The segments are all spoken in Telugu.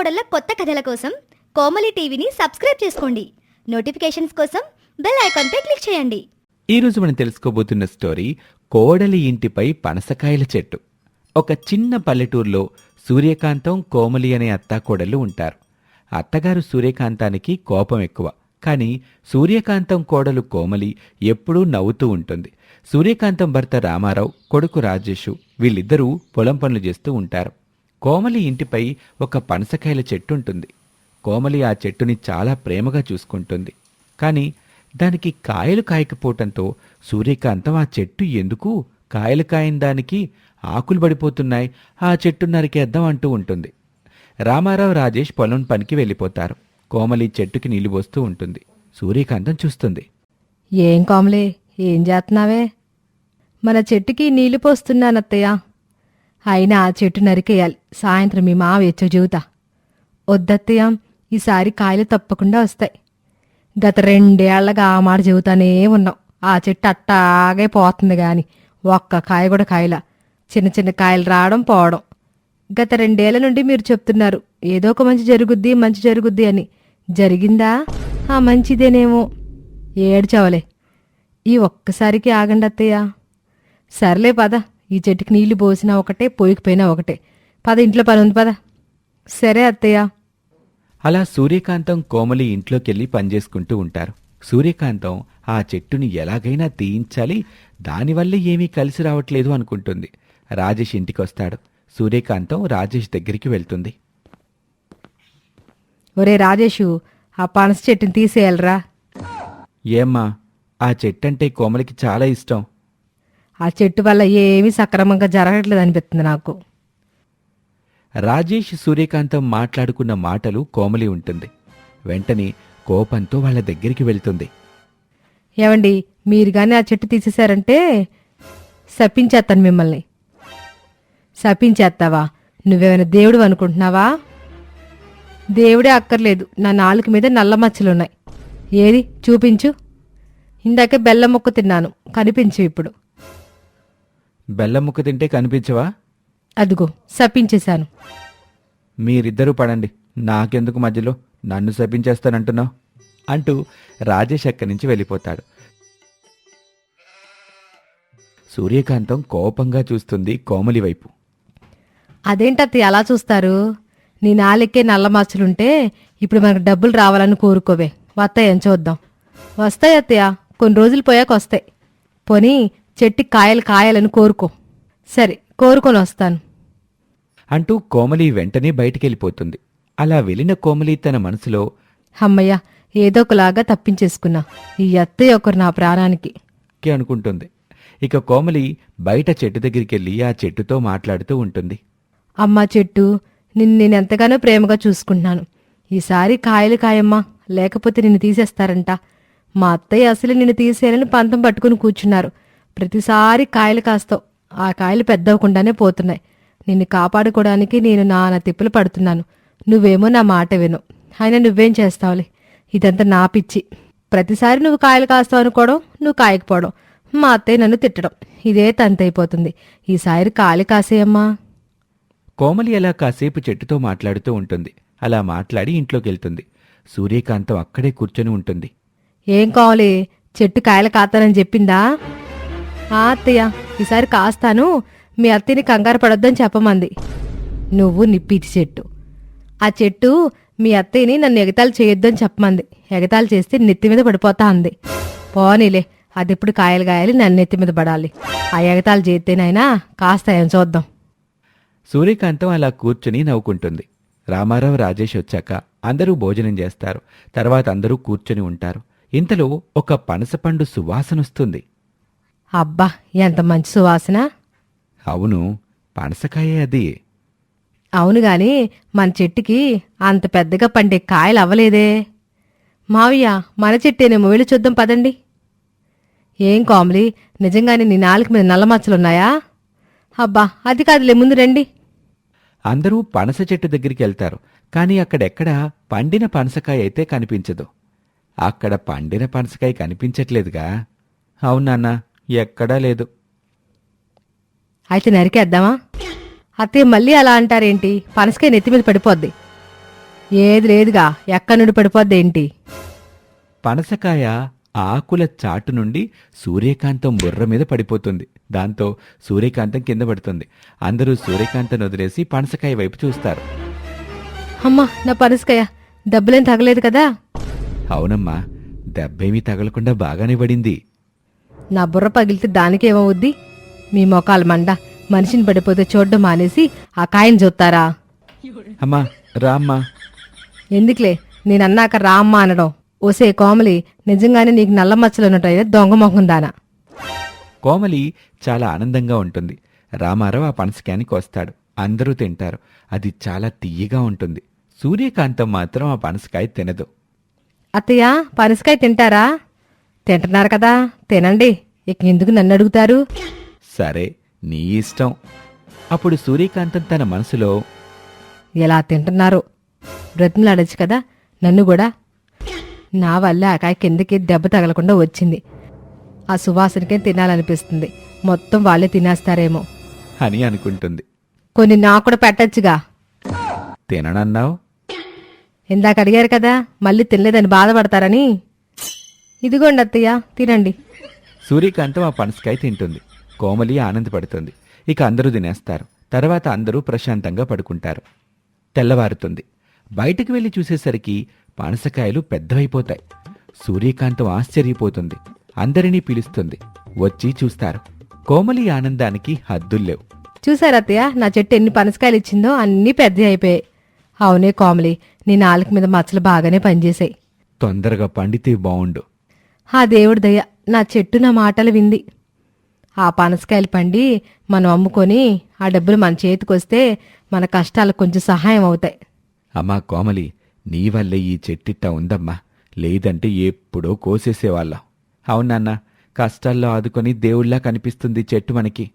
కోడళ్ళ కొత్త కథల కోసం కోమలి టీవీని సబ్స్క్రైబ్ చేసుకోండి. నోటిఫికేషన్స్ కోసం బెల్ ఐకాన్పై క్లిక్ చేయండి. ఈ రోజు మనం తెలుసుకోబోతున్న స్టోరీ కోడలి ఇంటిపై పనసకాయల చెట్టు. ఒక చిన్న పల్లెటూరులో సూర్యకాంతం కోమలి అనే అత్తాకోడళ్ళు ఉంటారు. అత్తగారు సూర్యకాంతానికి కోపం ఎక్కువ. కానీ సూర్యకాంతం కోడలు కోమలి ఎప్పుడూ నవ్వుతూ ఉంటుంది. సూర్యకాంతం భర్త రామారావు కొడుకు రాజేషు వీళ్ళిద్దరూ పొలం పనులు చేస్తూ ఉంటారు. కోమలి ఇంటిపై ఒక పనసకాయల చెట్టు ఉంటుంది కోమలి ఆ చెట్టుని చాలా ప్రేమగా చూసుకుంటుంది. కానీ దానికి కాయలు కాయకపోవటంతో సూర్యకాంతం ఆ చెట్టు ఎందుకు? కాయలు కాయని దానికి ఆకులు పడిపోతున్నాయి. ఆ చెట్టు నరికేద్దాం అంటూ ఉంటుంది. రామారావు రాజేష్ పొలం పనికి వెళ్ళిపోతారు. కోమలి చెట్టుకి నీళ్ళు పోస్తూ ఉంటుంది. సూర్యకాంతం చూస్తుంది. ఏం కోమలే ఏం చేస్తున్నావే? మన చెట్టుకి నీళ్ళు పోస్తున్నానత్తయ్య. అయినా ఆ చెట్టు నరికేయాలి. సాయంత్రం మీ మావ ఎచ్చో చెబుతా వద్దత్తయ్య ఈసారి కాయలు తప్పకుండా వస్తాయి. గత రెండేళ్ళగా ఆ మాట చెబుతానే ఉన్నాం. ఆ చెట్టు అట్టాగే పోతుంది గాని ఒక్క కాయ కూడా కాయల. చిన్న చిన్న కాయలు రావడం పోవడం. గత రెండేళ్ళ నుండి మీరు చెప్తున్నారు ఏదో ఒక మంచి జరుగుద్ది మంచి జరుగుద్ది అని. జరిగిందా? ఆ మంచిదేనేమో. ఏడ్చవలే. ఈ ఒక్కసారికి ఆగండి అత్తయ్య. సర్లే పద. ఈ చెట్టుకి నీళ్ళు పోసినా ఒకటే పోయికపోయినా ఒకటే. పద ఇంట్లో పని ఉంది పద. సరే అత్తయ్య. అలా సూర్యకాంతం కోమలి ఇంట్లోకెళ్ళి పనిచేసుకుంటూ ఉంటారు. సూర్యకాంతం ఆ చెట్టుని ఎలాగైనా తీయించాలి దానివల్ల ఏమీ కలిసి రావట్లేదు అనుకుంటుంది. రాజేష్ ఇంటికొస్తాడు. సూర్యకాంతం రాజేష్ దగ్గరికి వెళ్తుంది. ఒరే రాజేషు ఆ పనస చెట్టుని తీసేయాలరా. ఏమ్మా ఆ చెట్టంటే కోమలికి చాలా ఇష్టం. ఆ చెట్టు వల్ల ఏమీ సక్రమంగా జరగట్లేదు అనిపిస్తుంది నాకు. రాజేష్ సూర్యకాంతం మాట్లాడుకున్న మాటలు కోమలి ఉంటుంది. వెంటనే కోపంతో వాళ్ళ దగ్గరికి వెళ్తుంది. ఏమండి మీరు కానీ ఆ చెట్టు తీసేశారంటే శపించేస్తాను మిమ్మల్ని. శపించేస్తావా? నువ్వేమైనా దేవుడు అనుకుంటున్నావా? దేవుడే అక్కర్లేదు. నా నాలుక మీద నల్ల మచ్చలున్నాయి. ఏది? చూపించు. ఇందాకే బెల్లం ముక్క తిన్నాను. కనిపించు ఇప్పుడు. బెల్లం ముక్క తింటే కనిపించవా? అదిగో శపించేశాను మీరిద్దరూ పడండి. నాకెందుకు మధ్యలో? నన్ను శపించేస్తానంటున్నావు అంటూ రాజేష్ అక్కడి నుంచి వెళ్ళిపోతాడు. సూర్యకాంతం కోపంగా చూస్తుంది కోమలి వైపు. అదేంటత్తయ్య అలా చూస్తారు? నీ నాలుకే నల్ల మచ్చలుంటే ఇప్పుడు మనకు డబ్బులు రావాలని కోరుకోవే. వస్తాయని చూద్దాం. వస్తాయి అత్తయ్య కొన్ని రోజులు పోయాక వస్తాయి. పోనీ చెట్టి కాయలు కాయాలని కోరుకో. సరే కోరుకొని వస్తాను. అంటూ కోమలి వెంటనే బయటికెళ్ళిపోతుంది. అలా వెళ్ళిన కోమలి తన మనసులో అమ్మయ్య ఏదో ఒకలాగా తప్పించేసుకున్నా. ఈ అత్తయ్య ఒకరు నా ప్రాణానికి. కి అనుకుంటుంది. ఇక కోమలి బయట చెట్టు దగ్గరికెళ్ళి ఆ చెట్టుతో మాట్లాడుతూ ఉంటుంది. అమ్మా చెట్టు నిన్ను నేను ఎంతగానో ప్రేమగా చూసుకుంటున్నాను. ఈసారి కాయలు కాయమ్మా లేకపోతే నిన్ను తీసేస్తారంట. మా అత్తయ్య అసలు నిన్ను తీసేయాలని పంతం పట్టుకుని కూర్చున్నారు. ప్రతిసారి కాయలు కాస్తావు. ఆ కాయలు పెద్దవకుండానే పోతున్నాయి. నిన్ను కాపాడుకోవడానికి నేను నానా తిప్పులు పడుతున్నాను. నువ్వేమో నా మాట విను. అయినా నువ్వేం చేస్తావులే? ఇదంతా నా పిచ్చి. ప్రతిసారి నువ్వు కాయలు కాస్తావు అనుకోవడం నువ్వు కాయకపోవడం మా అత్తయ్య నన్ను తిట్టడం. ఇదే తంతైపోతుంది. ఈసారి కాయలు కాసేయమ్మా. కోమలి అలా కాసేపు చెట్టుతో మాట్లాడుతూ ఉంటుంది. అలా మాట్లాడి ఇంట్లోకి వెళ్తుంది సూర్యకాంతం అక్కడే కూర్చొని ఉంటుంది. ఏం కావాలి? చెట్టు కాయలు కాస్తానని చెప్పిందా? ఆ అత్తయ్య ఈసారి కాస్తాను. మీ అత్తయ్యని కంగారు పడొద్దని చెప్పమంది. నువ్వు నిప్పిటి చెట్టు. ఆ చెట్టు మీ అత్తయ్యని నన్ను ఎగతాలు చేయొద్దని చెప్పమంది. ఎగతాలు చేస్తే నెత్తి మీద పడిపోతా అంది. పోనీలే అది ఇప్పుడు కాయలు కాయాలి నన్ను నెత్తి మీద పడాలి. ఆ ఎగతాలు చేస్తేనైనా కాస్తాయని చూద్దాం. సూర్యకాంతం అలా కూర్చుని నవ్వుకుంటుంది. రామారావు రాజేష్ వచ్చాక అందరూ భోజనం చేస్తారు. తర్వాత అందరూ కూర్చొని ఉంటారు. ఇంతలో ఒక పనసపండు సువాసనొస్తుంది. అబ్బా ఎంత మంచి సువాసన. అవును పనసకాయే అది. అవును గాని మన చెట్టుకి అంత పెద్దగా పండే కాయలు అవ్వలేదే. మావయ్య మన చెట్టేనేమో వెళ్ళి చూద్దాం పదండి. ఏం కామ్లీ నిజంగానే నీ నాలుక మీద నల్ల మచ్చలున్నాయా? అబ్బా అది కాదులే ముందు రండి. అందరూ పనస చెట్టు దగ్గరికి వెళ్తారు కానీ అక్కడెక్కడా పండిన పనసకాయ అయితే కనిపించదు. అక్కడ పండిన పనసకాయ కనిపించట్లేదుగా. అవునాన్న ఎక్కడా లేదు. అయితే నరికేద్దామా? అత్తయ్య మళ్ళీ అలా అంటారేంటి? పనసకాయ నెత్తి మీద పడిపోద్ది. ఏది లేదుగా ఎక్కడి నుండి పడిపోద్దేంటి పనసకాయ ఆకుల చాటు నుండి సూర్యకాంతం బుర్ర మీద పడిపోతుంది. దాంతో సూర్యకాంతం కింద పడుతుంది. అందరూ సూర్యకాంతం వదిలేసి పనసకాయ వైపు చూస్తారు. అమ్మా నా పనసకాయ దెబ్బలేం తగలేదు కదా? అవునమ్మా దెబ్బేమీ తగలకుండా బాగానే పడింది. నా బుర్ర పగిలితే దానికేమవుద్ది? మీ మొఖాలు మండ మనిషిని పడిపోతే చూడ్డం మానేసి ఆ కాయని చూస్తారా? అమ్మా రామ్మా. ఎందుకులే? నేనన్నాక రామ్మ అనడం. ఓసే కోమలి నిజంగానే నీకు నల్ల మచ్చలు ఉన్నట్టయితే దొంగ మొహం దానా. కోమలి చాలా ఆనందంగా ఉంటుంది. రామారావు ఆ పనసకాయని కోస్తాడు అందరూ తింటారు. అది చాలా తీయగా ఉంటుంది. సూర్యకాంతం మాత్రం ఆ పనసకాయ తినదు. అత్తయ్య పనసకాయ తింటారా? తింటున్నారు కదా తినండి. ఇక ఎందుకు నన్ను అడుగుతారు? సరే నీ ఇష్టం. అప్పుడు సూర్యకాంతం తన మనసులో ఎలా తింటున్నారు? బ్రతిమలాడచ్చు కదా నన్ను కూడా. నా వల్ల ఆ కాయ కిందకి దెబ్బ తగలకుండా వచ్చింది. ఆ సువాసనకే తినాలనిపిస్తుంది. మొత్తం వాళ్ళే తినేస్తారేమో. అని అనుకుంటుంది. కొన్ని నాకు కూడా పెట్టచ్చుగా. తిననన్నావు? ఇందాక అడిగారు కదా మళ్ళీ తినలేదని బాధపడతారని. ఇదిగోండి అత్తయ్య తినండి. సూర్యకాంతం ఆ పనసకాయ తింటుంది. కోమలి ఆనందపడుతుంది. ఇక అందరూ తినేస్తారు. తర్వాత అందరూ ప్రశాంతంగా పడుకుంటారు. తెల్లవారుతుంది. బయటికి వెళ్ళి చూసేసరికి పనసకాయలు పెద్దవైపోతాయి. సూర్యకాంతం ఆశ్చర్యపోతుంది. అందరినీ పిలుస్తుంది. వచ్చి చూస్తారు. కోమలి ఆనందానికి హద్దుల్లేవు చూసారా అత్తయ్య నా చెట్టు ఎన్ని పనసకాయలు ఇచ్చిందో అన్నీ పెద్ద అయిపోయాయి. అవునే కోమలి నీ నాలుక మీద మచ్చలు బాగానే పనిచేశాయి. తొందరగా పండితే బావుండు. ఆ దేవుడి దయ నా చెట్టు నా మాటలు వింది. ఆ పనసకాయలు పండి మనం అమ్ముకొని ఆ డబ్బులు మన చేతికొస్తే మన కష్టాలకు కొంచెం సహాయం అవుతాయి. అమ్మా కోమలి నీ వల్లే ఈ చెట్టిట్ట ఉందమ్మా. లేదంటే ఎప్పుడో కోసేసేవాళ్ళం. అవునన్నా కష్టాల్లో ఆదుకొని దేవుళ్ళా కనిపిస్తుంది చెట్టు మనకి.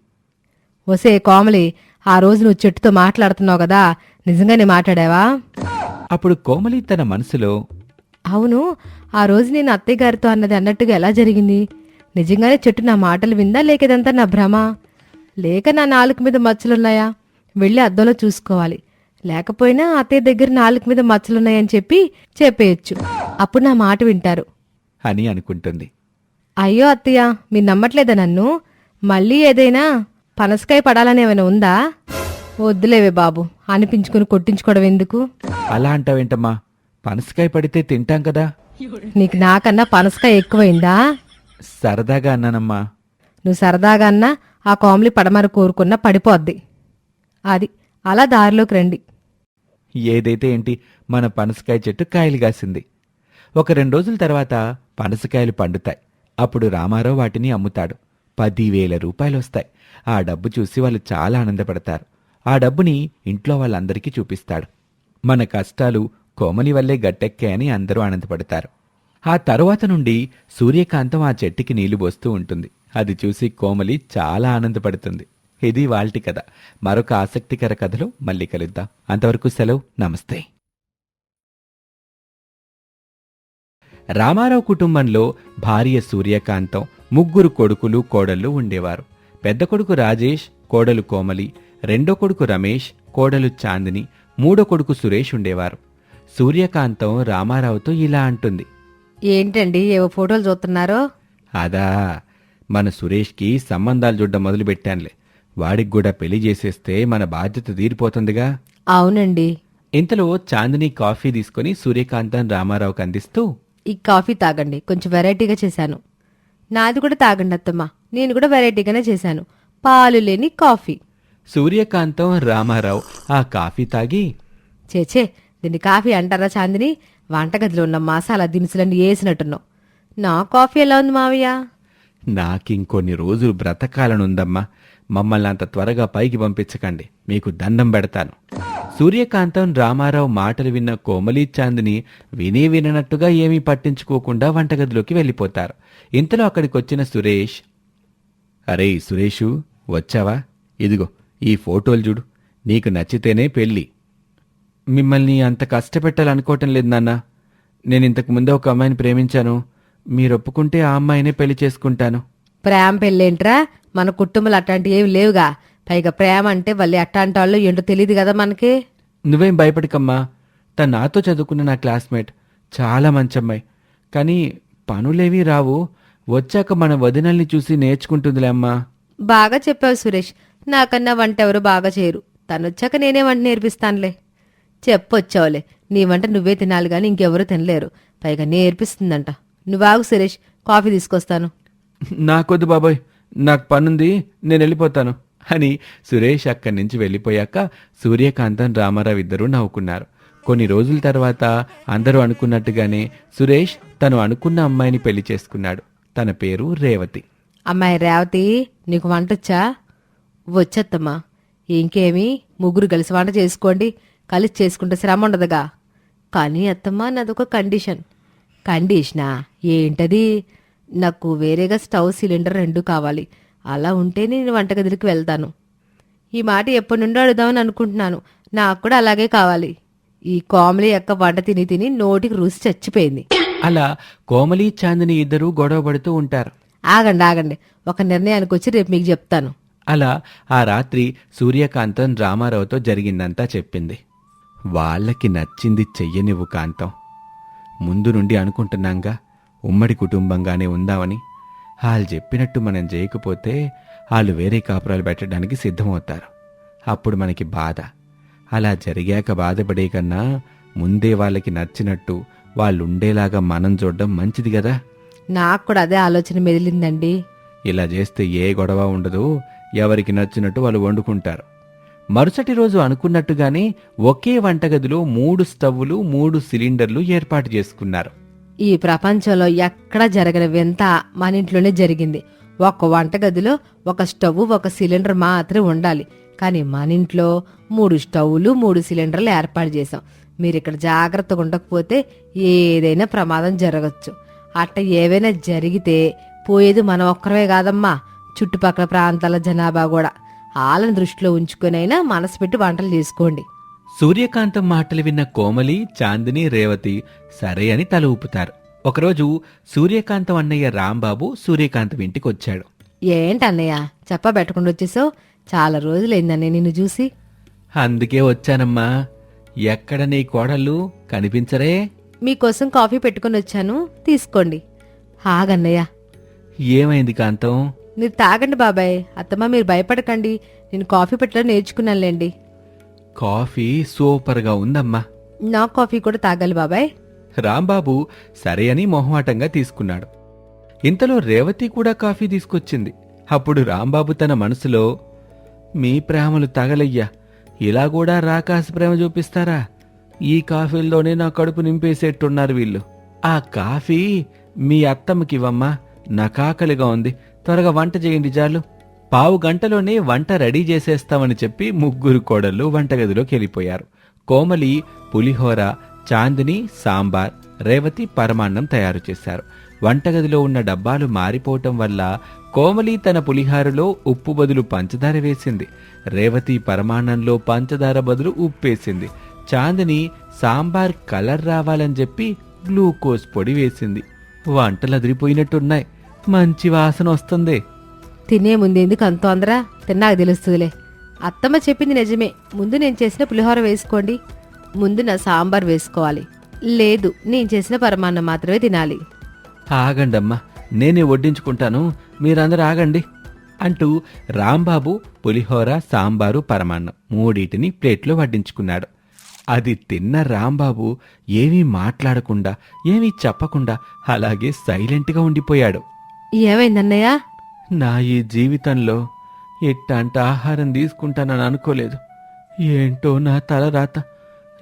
ఒసే కోమలి ఆ రోజు నువ్వు చెట్టుతో మాట్లాడుతున్నావు కదా నిజంగానే మాట్లాడావా? అప్పుడు కోమలి తన మనసులో అవును ఆ రోజు నేను అత్తయ్య గారితో అన్నది అన్నట్టుగా ఎలా జరిగింది? నిజంగానే చెట్టు నా మాటలు విందా లేక ఇదంతా నా భ్రమ? లేక నా నాలుక మీద మచ్చలున్నాయా? వెళ్ళి అద్దంలో చూసుకోవాలి. లేకపోయినా అత్తయ్య దగ్గర నాలుక మీద మచ్చలున్నాయని చెప్పి చెప్పేయచ్చు. అప్పుడు నా మాట వింటారు. అని అనుకుంటుంది. అయ్యో అత్తయ్య మీరు నమ్మట్లేదా నన్ను? మళ్ళీ ఏదైనా పనసకాయ పడాలని ఏమైనా ఉందా? వద్దులేవే బాబు అనిపించుకుని కొట్టించుకోవడం ఎందుకు? అలా అంటావేంటమ్మా? పనసకాయ పడితే తింటాం కదా. నీకు నాకన్నా పనసకాయ ఎక్కువైందా? సరదాగా అన్నానమ్మా. నువ్వు సరదాగా అన్నా ఆ కామ్లీ పడమర కోరుకున్న పడిపోద్ది. అది అలా దారిలోకి రండి. ఏదైతే ఏంటి మన పనసకాయ చెట్టు కాయలు కాసింది. ఒక రెండు రోజుల తర్వాత పనసకాయలు పండుతాయి. అప్పుడు రామారావు వాటిని అమ్ముతాడు. పదివేల రూపాయలు వస్తాయి. ఆ డబ్బు చూసి వాళ్ళు చాలా ఆనందపడతారు. ఆ డబ్బుని ఇంట్లో వాళ్ళందరికీ చూపిస్తాడు. మన కష్టాలు కోమలి వల్లే గట్టెక్కే అని అందరూ ఆనందపడతారు. ఆ తరువాత నుండి సూర్యకాంతం ఆ చెట్టుకి నీళ్ళు పోస్తూ ఉంటుంది. అది చూసి కోమలి చాలా ఆనందపడుతుంది. ఇది వాల్టి కథ. మరొక ఆసక్తికర కథలో మళ్ళీ కలుద్దాం. అంతవరకు సెలవు. నమస్తే. రామారావు కుటుంబంలో భార్య సూర్యకాంతం ముగ్గురు కొడుకులు కోడళ్ళు ఉండేవారు. పెద్ద కొడుకు రాజేష్ కోడలు కోమలి రెండో కొడుకు రమేష్ కోడలు చాందిని మూడో కొడుకు సురేష్ ఉండేవారు. సూర్యకాంతం రామారావుతో ఇలా అంటుంది. ఏంటండి ఏవో ఫోటోలు చూస్తున్నారో? అదా మన సురేష్కి సంబంధాలు చూడడం మొదలుపెట్టానులే. వాడికి కూడా పెళ్ళి చేసేస్తే మన బాధ్యత తీరిపోతుందిగా? అవునండి. ఇంతలో చాందిని కాఫీ తీసుకుని సూర్యకాంతం రామారావుకి అందిస్తూ ఈ కాఫీ తాగండి కొంచెం వెరైటీగా చేశాను. నాది కూడా తాగండి అత్తమ్మ నేను కూడా వెరైటీగానే చేశాను. పాలు లేని కాఫీ. సూర్యకాంతం రామారావు ఆ కాఫీ తాగి చేచే దీన్ని కాఫీ అంటారా చాందిని? వంటగదిలో ఉన్న మసాలా దినుసులన్నీ వేసినట్టున్నావు. నా కాఫీ ఎలా ఉంది మావయ్య? నాకింకొన్ని రోజులు బ్రతకాలనుందమ్మా. మమ్మల్ని అంత త్వరగా పైకి పంపించకండి. మీకు దండం పెడతాను. సూర్యకాంతం రామారావు మాటలు విన్న కోమలి చాందిని విని విననట్టుగా ఏమీ పట్టించుకోకుండా వంటగదిలోకి వెళ్ళిపోతారు. ఇంతలో అక్కడికి వచ్చిన సురేష్ అరే సురేషు వచ్చావా? ఇదిగో ఈ ఫోటోలు చూడు. నీకు నచ్చితేనే పెళ్ళి. మిమ్మల్ని అంత కష్టపెట్టాలనుకోవటం లేదు నాన్న. నేను ఇంతకు ముందే ఒక అమ్మాయిని ప్రేమించాను. మీరు ఒప్పుకుంటే ఆ అమ్మాయినే పెళ్ళి చేసుకుంటాను. ప్రేమ పెళ్ళేంట్రా? మన కుటుంబాలు అట్లాంటివి ఏమి లేవుగా. పైగా ప్రేమ అంటే వాళ్ళు అట్లాంటి వాళ్ళు ఏంటో తెలియదు కదా మనకి. నువ్వేం భయపడకమ్మా. తను నాతో చదువుకున్న నా క్లాస్మేట్. చాలా మంచి అమ్మాయి కానీ పనులేవీ రావు. వచ్చాక మన వదినల్ని చూసి నేర్చుకుంటుందిలే అమ్మా. బాగా చెప్పావు సురేష్. నాకన్నా వంట ఎవరు బాగా చేయరు. తనొచ్చాక నేనే వంట నేర్పిస్తానులే. చెప్పొచ్చావులే. నీ వంట నువ్వే తినాలి గాని ఇంకెవరూ తినలేరు. పైగా నేర్పిస్తుందంట. నువ్వాగు సురేష్ కాఫీ తీసుకొస్తాను. నాకొద్దు బాబాయ్. నాకు పనుంది నేను వెళ్ళిపోతాను అని సురేష్ అక్కడి నుంచి వెళ్ళిపోయాక సూర్యకాంతం రామారావు ఇద్దరూ నవ్వుకున్నారు. కొన్ని రోజుల తర్వాత అందరూ అనుకున్నట్టుగానే సురేష్ తను అనుకున్న అమ్మాయిని పెళ్ళి చేసుకున్నాడు. తన పేరు రేవతి. అమ్మాయి రేవతి నీకు వంటొచ్చా? వచ్చేత్తమ్మా. ఇంకేమి? ముగ్గురు కలిసి వంట చేసుకోండి. కలిసి చేసుకుంటే శ్రమ ఉండదుగా. కానీ అత్తమ్మ నాదొక కండిషన్. కండిషనా? ఏంటది? నాకు వేరేగా స్టవ్ సిలిండర్ రెండు కావాలి. అలా ఉంటేనే నేను వంటగదికి వెళ్తాను. ఈ మాట ఎప్పటి నుండో అడుగుదామని అనుకుంటున్నాను. నాకు కూడా అలాగే కావాలి. ఈ కామెడీ యొక్క వంట తిని తిని నోటికి రుచి చచ్చిపోయింది. అలా కోమలి చాందిని ఇద్దరూ గొడవ పడుతూ ఉంటారు. ఆగండి ఆగండి. ఒక నిర్ణయానికి వచ్చి రేపు మీకు చెప్తాను. అలా ఆ రాత్రి సూర్యకాంతం రామారావుతో జరిగిందంతా చెప్పింది. వాళ్ళకి నచ్చింది చెయ్యనివ్వు కాంతం. ముందు నుండి అనుకుంటున్నాంగా ఉమ్మడి కుటుంబంగానే ఉందామని. వాళ్ళు చెప్పినట్టు మనం చేయకపోతే వాళ్ళు వేరే కాపురాలు పెట్టడానికి సిద్ధమవుతారు. అప్పుడు మనకి బాధ. అలా జరిగాక బాధపడే కన్నా ముందే వాళ్ళకి నచ్చినట్టు వాళ్ళు ఉండేలాగా మనం చూడడం మంచిది కదా నాకు కూడా అదే ఆలోచన మెదిలిందండి. ఇలా చేస్తే ఏ గొడవ ఉండదు. ఎవరికి నచ్చినట్టు వాళ్ళు వండుకుంటారు. మరుసటి రోజు అనుకున్నట్టుగానే ఒకే వంటగదిలో మూడు స్టవ్వులు మూడు సిలిండర్లు ఏర్పాటు చేసుకున్నారు. ఈ ప్రపంచంలో ఎక్కడ జరగని వింత మన ఇంట్లోనే జరిగింది. ఒక వంటగదిలో ఒక స్టవ్ ఒక సిలిండర్ మాత్రమే ఉండాలి. కానీ మన ఇంట్లో మూడు స్టవ్లు మూడు సిలిండర్లు ఏర్పాటు చేసాం మీరు ఇక్కడ జాగ్రత్తగా ఉండకపోతే ఏదైనా ప్రమాదం జరగచ్చు. అట్ట ఏవైనా జరిగితే పోయేది మనం ఒక్కరమే కాదమ్మా. చుట్టుపక్కల ప్రాంతాల జనాభా కూడా. వాళ్ళని దృష్టిలో ఉంచుకునైనా మనసు పెట్టి వంటలు చేసుకోండి. సూర్యకాంతం మాటలు విన్న కోమలి చాందిని రేవతి సరే అని తల ఊపుతారు. ఒకరోజు సూర్యకాంతం అన్నయ్య రాంబాబు సూర్యకాంతం ఇంటికి వచ్చాడు. ఏంటన్నయ్య చెప్పబెట్టకుండా వచ్చేసావు? చాలా రోజులైందన్నయ్య నిన్ను చూసి. అందుకే వచ్చానమ్మా. ఎక్కడ నీ కోడళ్ళు? కనిపించరే? మీకోసం కాఫీ పెట్టుకుని వచ్చాను. తీసుకోండి. ఆగన్నయ్య. ఏమైంది కాంతం? మీరు తాగండి బాబాయ్. అత్తమ్మ మీరు భయపడకండి. నేను కాఫీ పెట్టడం నేర్చుకున్నానులేండి. కాఫీ సూపర్గా ఉందమ్మా. నా కాఫీ కూడా తాగాలి బాబాయ్. రాంబాబు సరే అని మొహమాటంగా తీసుకున్నాడు. ఇంతలో రేవతి కూడా కాఫీ తీసుకొచ్చింది. అప్పుడు రాంబాబు తన మనసులో మీ ప్రేమలు తగలయ్యా. ఇలా కూడా రాకాసి ప్రేమ చూపిస్తారా? ఈ కాఫీల్లోనే నా కడుపు నింపేసేట్టున్నారు వీళ్ళు. ఆ కాఫీ మీ అత్తమ్మకివ్వమ్మా. నాకాకలిగా ఉంది. త్వరగా వంట చేయండి చాలు పావు గంటలోనే వంట రెడీ చేసేస్తామని చెప్పి ముగ్గురు కోడళ్ళు వంటగదిలోకి వెళ్ళిపోయారు. కోమలి పులిహోర చాందిని సాంబార్ రేవతి పరమాన్నం తయారు చేశారు. వంటగదిలో ఉన్న డబ్బాలు మారిపోవటం వల్ల కోమలి తన పులిహారలో ఉప్పు బదులు పంచదార వేసింది. రేవతి పరమాన్నంలో పంచదార బదులు ఉప్పేసింది. చాందిని సాంబార్ కలర్ రావాలని చెప్పి గ్లూకోజ్ పొడి వేసింది. వంటలు అదిరిపోయినట్టున్నాయి మంచి వాసన వస్తుంది. తినే ముందు ఎందుకు అంత తొందర? తిన్నాక తెలుస్తుందిలే. అత్తమ్మ చెప్పింది నిజమే. ముందు నేను చేసిన పులిహోర వేసుకోండి. ముందు నా సాంబార్ వేసుకోవాలి. లేదు నేను చేసిన పరమాన్నం మాత్రమే తినాలి. ఆగండమ్మా నేనే వడ్డించుకుంటాను. మీరందరూ ఆగండి. అంటూ రాంబాబు పులిహోర సాంబారు పరమాన్నం మూడింటిని ప్లేట్లో వడ్డించుకున్నాడు. అది తిన్న రాంబాబు ఏమీ మాట్లాడకుండా ఏమీ చెప్పకుండా అలాగే సైలెంట్గా ఉండిపోయాడు. ఏమైందన్నయ్య నా ఈ జీవితంలో ఇట్టంట ఆహారం తీసుకుంటానని అనుకోలేదు. ఏంటో నా తల రాత.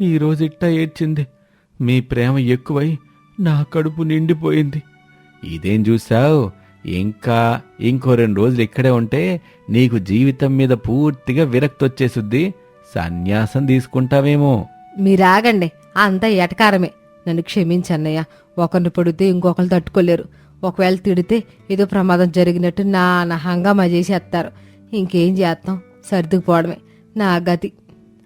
ఈరోజు ఇట్ట ఏడ్చింది. మీ ప్రేమ ఎక్కువై నా కడుపు నిండిపోయింది. ఇదేం చూసావు ఇంకా ఇంకో రెండు రోజులు ఇక్కడే ఉంటే నీకు జీవితం మీద పూర్తిగా విరక్తి వచ్చేసుద్ది సన్యాసం తీసుకుంటావేమో. మీరాగండి. అంతా ఎటకారమే. నన్ను క్షమించన్నయ్య. ఒకరిని పొడితే ఇంకొకరు తట్టుకోలేరు. ఒకవేళ తిడితే ఏదో ప్రమాదం జరిగినట్టు నా హంగామా చేసేస్తారు. ఇంకేం చేస్తాం? సర్దుకుపోవడమే. నా గతి.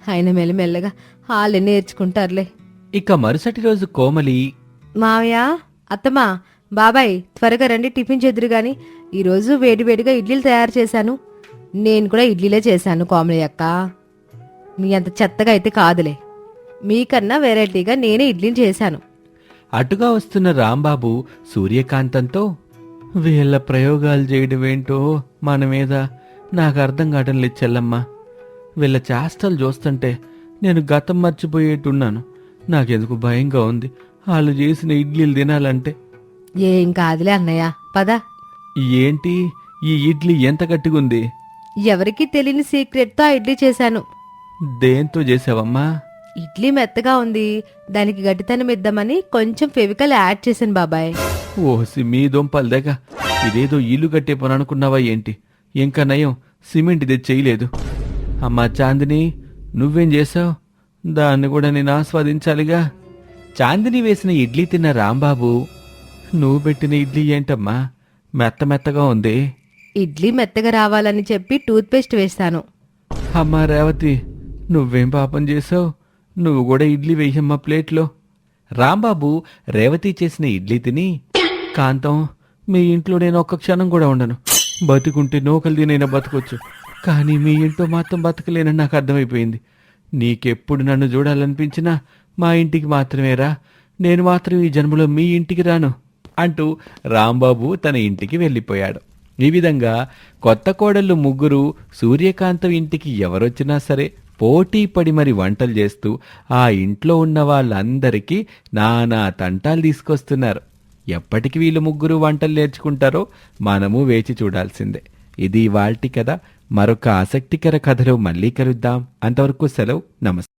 ఆయన మెల్లమెల్లగా వాళ్ళే నేర్చుకుంటారులే. ఇక మరుసటి రోజు కోమలి మావయ్య అత్తమ్మా బాబాయ్ త్వరగా రండి టిఫిన్ చెదురు గాని. ఈరోజు వేడివేడిగా ఇడ్లీలు తయారు చేశాను. నేను కూడా ఇడ్లీలే చేశాను కోమలి అక్క. నీ అంత చెత్తగా అయితే కాదులే. మీకన్నా వెరైటీగా నేనే ఇడ్లీని చేశాను. అటుగా వస్తున్న రాంబాబు సూర్యకాంతంతో వీళ్ళ ప్రయోగాలు చేయడం ఏంటో మన మీద నాకు అర్థం కావడం లేదు చెల్లమ్మా. వీళ్ళ చేష్టలు చూస్తుంటే నేను గతం మర్చిపోయేట్టున్నాను నాకెందుకు భయంగా ఉంది. వాళ్ళు చేసిన ఇడ్లీలు తినాలంటే. ఏం కాదులే అన్నయ్య పద. ఏంటి? ఈ ఇడ్లీ ఎంత గట్టిగుంది? ఎవరికీ తెలియని సీక్రెట్తో ఆ ఇడ్లీ చేశాను. దేంతో చేసావమ్మా? ఇడ్లీ మెత్తగా ఉంది. దానికి గట్టితనం ఇద్దామని కొంచెం ఫెవికల్ యాడ్ చేశాను బాబాయ్. ఓసి మీ దొంపలు దగ్గ ఇదేదో ఇల్లు కట్టే పని అనుకున్నావా ఏంటి? ఇంకా నయం సిమెంట్ ఇది చేయలేదు. అమ్మా చాందిని నువ్వేం చేసావు దాన్ని కూడా నేను ఆస్వాదించాలిగా. చాందిని వేసిన ఇడ్లీ తిన్న రాంబాబు నువ్వు పెట్టిన ఇడ్లీ ఏంటమ్మా? మెత్త మెత్తగా ఉంది. ఇడ్లీ మెత్తగా రావాలని చెప్పి టూత్ పేస్ట్ వేస్తాను అమ్మా రేవతి నువ్వేం పాపం చేసావు నువ్వు కూడా ఇడ్లీ వేయమ్మా ప్లేట్లో. రాంబాబు రేవతి చేసిన ఇడ్లీ తిని కాంతం మీ ఇంట్లో నేను ఒక్క క్షణం కూడా ఉండను. బతుకుంటే నూకలు తినైనా బతకొచ్చు. కానీ మీ ఇంట్లో మాత్రం బతకలేనని నాకు అర్థమైపోయింది. నీకెప్పుడు నన్ను చూడాలనిపించినా మా ఇంటికి మాత్రమేరా నేను మాత్రం ఈ జన్మలో మీ ఇంటికి రాను అంటూ రాంబాబు తన ఇంటికి వెళ్ళిపోయాడు. ఈ విధంగా కొత్త కోడళ్ళు ముగ్గురు సూర్యకాంతం ఇంటికి ఎవరొచ్చినా సరే పోటీ పడి మరి వంటలు చేస్తూ ఆ ఇంట్లో ఉన్న వాళ్ళందరికీ నానా తంటాలు తీసుకొస్తున్నారు. ఎప్పటికి వీళ్ళు ముగ్గురు వంటలు నేర్చుకుంటారో మనము వేచి చూడాల్సిందే. ఇది వాల్టి కథ. మరొక ఆసక్తికర కథలో మళ్ళీ కలుద్దాం. అంతవరకు సెలవు. నమస్తే